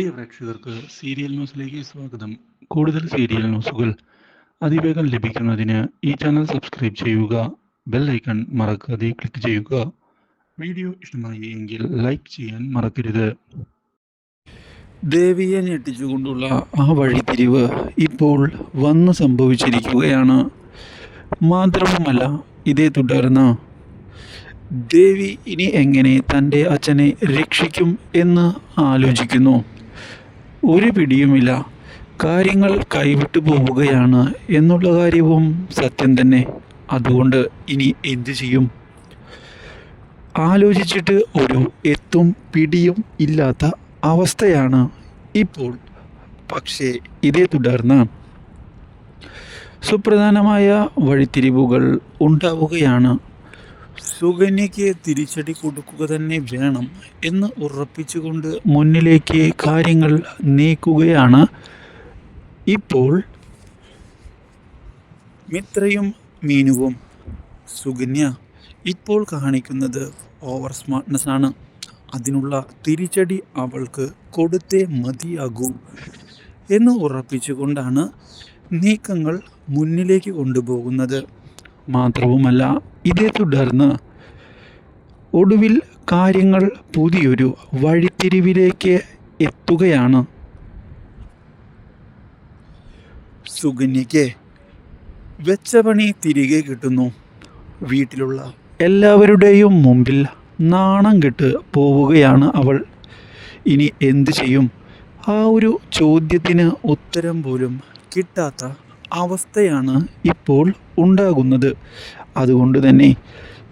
പ്രിയ പ്രേക്ഷകർക്ക് സീരിയൽ ന്യൂസിലേക്ക് സ്വാഗതം. കൂടുതൽ സീരിയൽ ന്യൂസുകൾ അതിവേഗം ലഭിക്കുന്നതിന് ഈ ചാനൽ സബ്സ്ക്രൈബ് ചെയ്യുക ബെൽ ഐക്കൺ മറക്കാതെ ക്ലിക്ക് ചെയ്യുക. വീഡിയോ ഇഷ്ടമായി എങ്കിൽ ലൈക്ക് ചെയ്യാൻ മറക്കരുത്. ദേവിയെ ഞെട്ടിച്ചുകൊണ്ടുള്ള ആ വഴിത്തിരിവ് ഇപ്പോൾ വന്ന് സംഭവിച്ചിരിക്കുകയാണ്. മാത്രവുമല്ല ഇതേ തുടർന്ന് ദേവി ഇനി എങ്ങനെ തന്റെ അച്ഛനെ രക്ഷിക്കും എന്ന് ആലോചിക്കുന്നു. ഒരു പിടിയുമില്ല. കാര്യങ്ങൾ കൈവിട്ടു പോവുകയാണ് എന്നുള്ള കാര്യവും സത്യം തന്നെ. അതുകൊണ്ട് ഇനി എന്തു ചെയ്യും? ആലോചിച്ചിട്ട് ഒരു എത്തും പിടിയും ഇല്ലാത്ത അവസ്ഥയാണ് ഇപ്പോൾ. പക്ഷേ ഇതേ തുടർന്ന് സുപ്രധാനമായ വഴിത്തിരിവുകൾ ഉണ്ടാവുകയാണ് സുകന്യയ്ക്ക് തിരിച്ചടി കൊടുക്കുക തന്നെ വേണം എന്ന് ഉറപ്പിച്ചുകൊണ്ട് മുന്നിലേക്ക് കാര്യങ്ങൾ നീക്കുകയാണ്. ഇപ്പോൾ മിത്രയും മീനുവും സുകന്യ ഇപ്പോൾ കാണിക്കുന്നത് ഓവർ സ്മാർട്ട്നെസ് ആണ്. അതിനുള്ള തിരിച്ചടി അവൾക്ക് കൊടുത്തേ മതിയാകൂ എന്ന് ഉറപ്പിച്ചുകൊണ്ടാണ് നീക്കങ്ങൾ മുന്നിലേക്ക് കൊണ്ടുപോകുന്നത്. മാത്രവുമല്ല ഇതേ തുടർന്ന് ഒടുവിൽ കാര്യങ്ങൾ പുതിയൊരു വഴിത്തിരിവിലേക്ക് എത്തുകയാണ്. സുകന്യയ്ക്ക് വെച്ചപണി തിരികെ കിട്ടുന്നു. വീട്ടിലുള്ള എല്ലാവരുടെയും മുമ്പിൽ നാണം കെട്ട് പോവുകയാണ് അവൾ. ഇനി എന്തു ചെയ്യും? ആ ഒരു ചോദ്യത്തിന് ഉത്തരം പോലും കിട്ടാത്ത അവസ്ഥയാണ് ഇപ്പോൾ ഉണ്ടാകുന്നത്. അതുകൊണ്ട് തന്നെ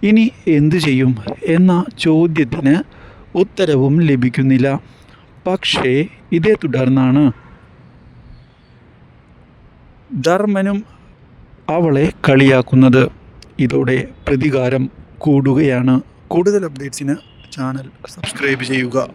ഇനി എന്തു ചെയ്യും എന്ന ചോദ്യത്തിന് ഉത്തരവും ലഭിക്കുന്നില്ല. പക്ഷേ ഇതേ തുടർന്നാണ്. ധർമ്മനും അവളെ കളിയാക്കുന്നത്. ഇതോടെ പ്രതികാരം കൂടുകയാണ്. കൂടുതൽ അപ്ഡേറ്റ്സിന് ചാനൽ സബ്സ്ക്രൈബ് ചെയ്യുക.